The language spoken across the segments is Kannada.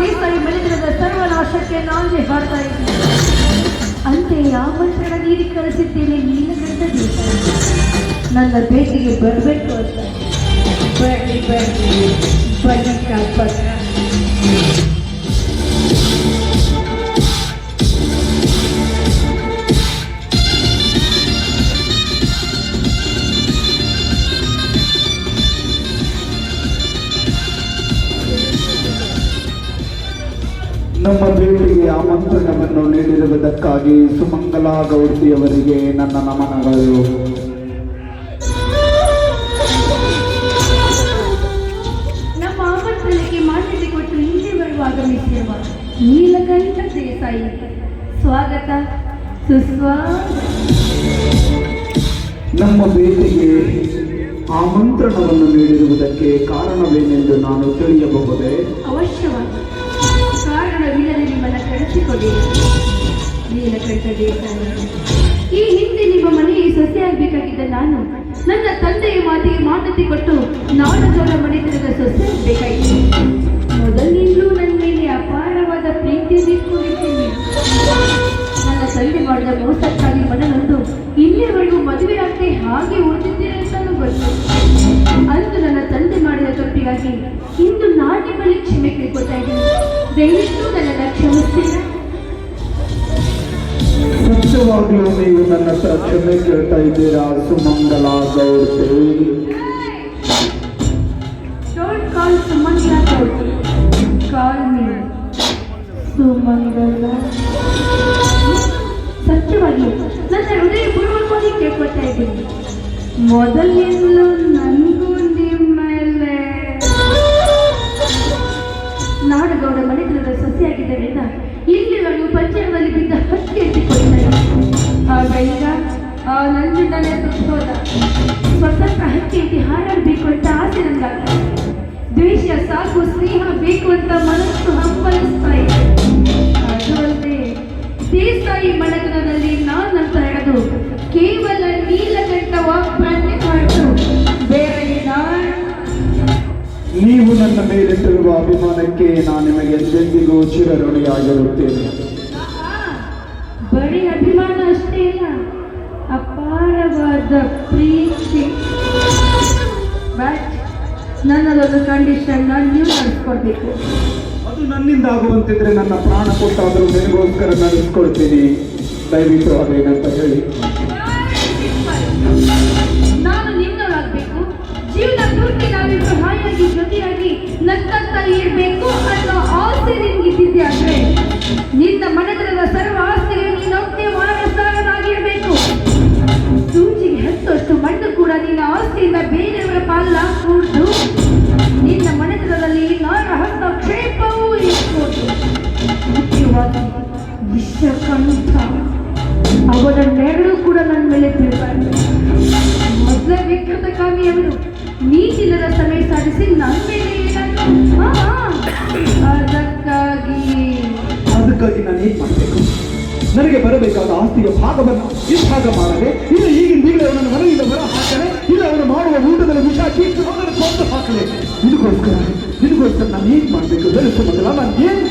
ದೇವರು ಬೆಳೆದಿರದ ಸರ್ವನಾಶಕ್ಕೆ ನಾನೇ ಹಾಡ್ತಾ ಇದ್ದೀನಿ. ಅಂತೆಯೇ ಆ ಮಂತ್ರಣ ನೀಡಿ ಕಳಿಸಿದ್ದೇನೆ ನೀನು ಗಂಡ ದೇಶ. ನನ್ನ ಭೇಟಿಗೆ ಬರಬೇಕು ಅಂತ. ಬನ್ನಿ ಬನ್ನಿ ಬನ್ನಿ ಕಾಪಾಡ ನಮ್ಮ ಭೇಟಿಗೆ ಆಮಂತ್ರಣವನ್ನು ನೀಡಿರುವುದಕ್ಕಾಗಿ ಸುಮಂಗಲಾ ಗೌರಿಯವರಿಗೆ ನನ್ನ ನಮನಗಳು. ನಮ್ಮ ಆಮಂತ್ರಣಕ್ಕೆ ಮಾನ್ಯತೆ ಕೊಟ್ಟು ಆಗಮಿಸಿರುವ ನೀಲಕಂಠ ದೇಸಾಯಿ. ಸ್ವಾಗತ ನಮ್ಮ ಭೇಟಿಗೆ ಆಮಂತ್ರಣವನ್ನು ನೀಡಿರುವುದಕ್ಕೆ ಕಾರಣವೇನೆಂದು ನಾನು ತಿಳಿಯಬಹುದೇ? ಅವಶ್ಯವಾಗಿ ಈ ಹಿಂದೆ ನಿಮ್ಮ ಮನೆಗೆ ಸೊಸೆಯಾಗಬೇಕಾಗಿದ್ದ ನಾನು, ನನ್ನ ತಂದೆಯ ಮಾತಿಗೆ ಮಾತತಿ ಕೊಟ್ಟು ನಾಡದವರ ಮನೆತನದ ಸೊಸೆ ಆಗ್ಬೇಕಾಯಿತು ಮೊದಲಿನಿಂದಲೂ ನನ್ನ ಮೇಲೆ ಅಪಾರವಾದ ಪ್ರೀತಿ ಇಟ್ಕೊಂಡಿದ್ದೀನಿ. ನನ್ನ ತಂದೆ ಮಾಡಿದ ಮೋಸಕ್ಕಾಗಿ ಮನನೊಂದು ಇಲ್ಲಿವರೆಗೂ ಮದುವೆ ಆಗದೆ ಹಾಗೆ ಓದಿದ್ದೇನೆ ಅಂತಲೂ ಗೊತ್ತು. ಅಂದು ನನ್ನ ತಂದೆ ಮಾಡಿದ ತಪ್ಪಿಗಾಗಿ ಇಂದು ನಾಟಿ ಬಳಿ ಕ್ಷಮೆ ಕೇಳ್ಕೊತಾ ಇದ್ದೀನಿ. ದಯವಿಟ್ಟು ನನ್ನನ್ನು ಸತ್ಯವಾಗ್ಲೂ ನೀವು ನನ್ನ ಹತ್ರ ಕ್ಷಮೆ ಕೇಳ್ತಾ ಇದ್ದೀರಾ? ಸುಮಂಗಲಾ ಕಾಲ್ ಸುಮಂಗಲ ಸತ್ಯವಾಗಿ, ನನ್ನ ಹೃದಯ ಪೂರ್ವಕವಾಗಿ ಕೇಳ್ಕೊಳ್ತಾ ಇದ್ದೀನಿ. ಮೊದಲಿಂದಲೂ ನನಗೂ ನಿಮ್ಮ ಮೇಲೆ. ನಾಡಗೌಡ ಮನೆತನದ ಸೊಸೆಯಾಗಿದ್ದರಿಂದ ಇಲ್ಲಿವರೆಗೂ ಪಂಚರದಲ್ಲಿ ಬಿದ್ದ ಹಕ್ಕಿ ಎತ್ತಿಕೊಂಡಿದ್ದಾರೆ ಆಗ ಈಗ, ಆ ನಂಜುಂಡನೆ ಹೋದ ಸ್ವತಂತ್ರ ಹಕ್ಕಿ ಎತ್ತಿ ಹಾಡಬೇಕು ಅಂತ ಆಸೆ ನಂದಾಗ್ತದೆ ದ್ವೇಷ, ಸಾಕು, ಸ್ನೇಹ ಬೇಕು ಅಂತ ಮನಸ್ಸು ಹಂಬಲಿಸ್ತಾ ಇದೆ. ಅದು ಅಲ್ಲದೆ ದೇಸಾಯಿ ಮನೆತನದಲ್ಲಿ ನಾನಂತ ಹೇಳೋದು ಕೇವಲ ನೀಲಕಂಠ ವಾಕ್ಪ್ರಾಜ್ಞೆ ನೀವು ನನ್ನ ಮೇಲಿಟ್ಟಿರುವ ಅಭಿಮಾನಕ್ಕೆ ನಾನು ನಿಮಗೆ ಎಂದೆಂದಿಗೂ ಚಿರಋಣಿಯಾಗಿರುತ್ತೇನೆ. ಬರೀ ಅಭಿಮಾನ ಅಷ್ಟೇ ಇಲ್ಲ ಅಪಾರವಾದ ಪ್ರೀತಿ. ಬಟ್ ನನ್ನದೊಂದು ಕಂಡೀಷನ್ ನೀವು ನಡೆಸ್ಕೊಡ್ಬೇಕು ಅದು ನನ್ನಿಂದ ಆಗುವಂತಿದ್ರೆ ನನ್ನ ಪ್ರಾಣ ಕೊಟ್ಟಾದರೂ ನಿನಗೋಸ್ಕರ ನಡೆಸ್ಕೊಳ್ತೀನಿ. ದಯವಿಟ್ಟು ಅದೇನಂತ ಹೇಳಿ. ಅವರನ್ನೆರಡೂ ಕೂಡ ನನ್ನ ಮೇಲೆ ತಿರುಗಾಡ್ತಾರೆ ಮೊದಲ ವಿಕೃತ ಕಾಮಿಯವರು ನೀತಿಲ್ಲದ ಸಮಯ ಸಾಧಿಸಿ ನನ್ನ ಮೇಲೆ ಅದಕ್ಕಾಗಿ ಅದಕ್ಕಾಗಿ ನಾನು ಏನು ಮಾಡಬೇಕು? ನನಗೆ ಬರಬೇಕಾದ ಆಸ್ತಿಯ ಭಾಗವನ್ನು ಇಷ್ಟಾಗ ಮಾಡದೆ ಇಲ್ಲ ಈಗಿನ ಈಗಲೇ ಅವನನ್ನು ಮನೆಯಿಂದ ಹೊರ ಹಾಕಲೆ ಇಲ್ಲ ಅವನು ಮಾಡುವ ಊಟದಲ್ಲಿ ವಿಷ ಕೀರ್ತಿ ಅವನನ್ನು ಕೊಂದು ಹಾಕಲೆ ಇದಕ್ಕೋಸ್ಕರ ಇದಕ್ಕೋಸ್ಕರ ನಾನು ಏನು ಮಾಡಬೇಕು? ಹೇಳಿಸು ಮೊದಲ ನಾನು ಏನು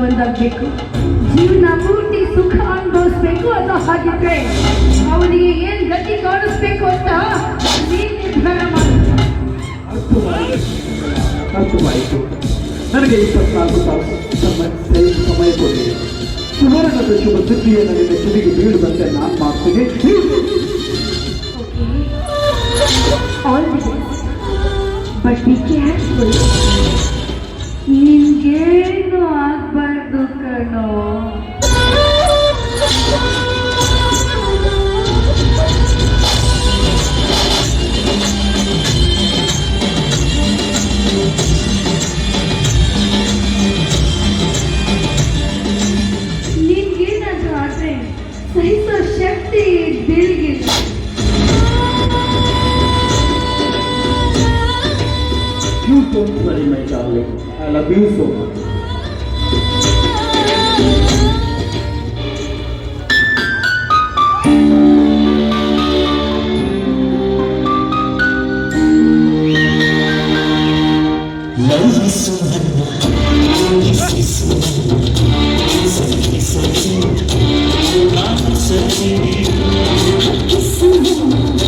ಒಂದಾಗಬೇಕು ಜೀವನ ಪೂರ್ತಿ ಸುಖ ಅನುಭವಿಸ್ಬೇಕು ಅಂತ ಹಾಗಿದ್ರೆ ಅವನಿಗೆ ಏನ್ ಗತಿ ಕಾಣಿಸ್ಬೇಕು ಅಂತ ನಿರ್ಧಾರ ಅರ್ಥವಾಯಿತು ನನಗೆ ಇಪ್ಪತ್ನಾಲ್ಕು ತಾಸು ಸಮಯ ಸಮಯ ಕೊಡಿ. ಸುವರ್ಣದ ಶುಭ ಸುದ್ದಿಯ ನನಗೆ ಸುದ್ದಿಗೆ ಬೀಳುವಂತೆ ನಾನು ಮಾಡ್ತೀನಿ. All the best but be careful ನಿನ್ಗೇನು ಆಗ್ಬಾರ್ದು ಕಣೋ? you, my darling. I love you so much. You.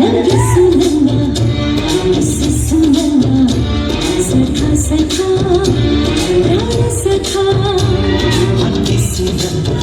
Thank you.